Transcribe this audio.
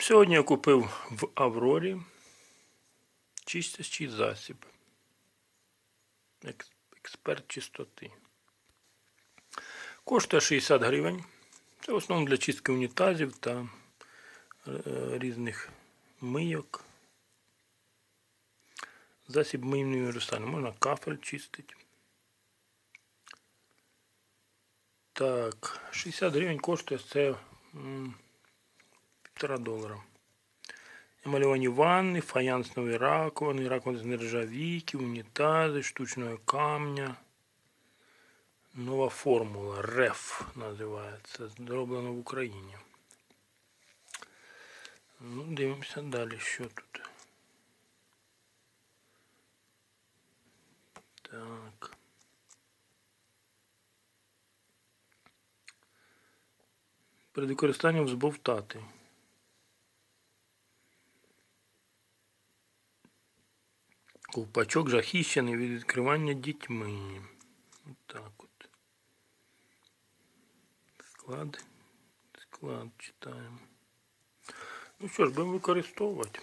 Сьогодні я купив в Аврорі чистящий засіб. Експерт чистоти. Коштує 60 гривень. Це в основному для чистки унітазів та е, різних мийок. Засіб мийний універсальний. Можна кафель чистити. Так, 60 гривень коштує це півтора долара. Намальовані ванни, фаянсові раковини, раковини з нержавійки, унітази, штучного камня. Нова формула РЕФ називається. Зроблено в Україні. Ну, дивимося далі, що тут. Так. Перед використанням збовтати. Ковпачок захищений від відкривання дітьми. Отак от. Склад. Склад читаємо. Ну що ж, будемо використовувати.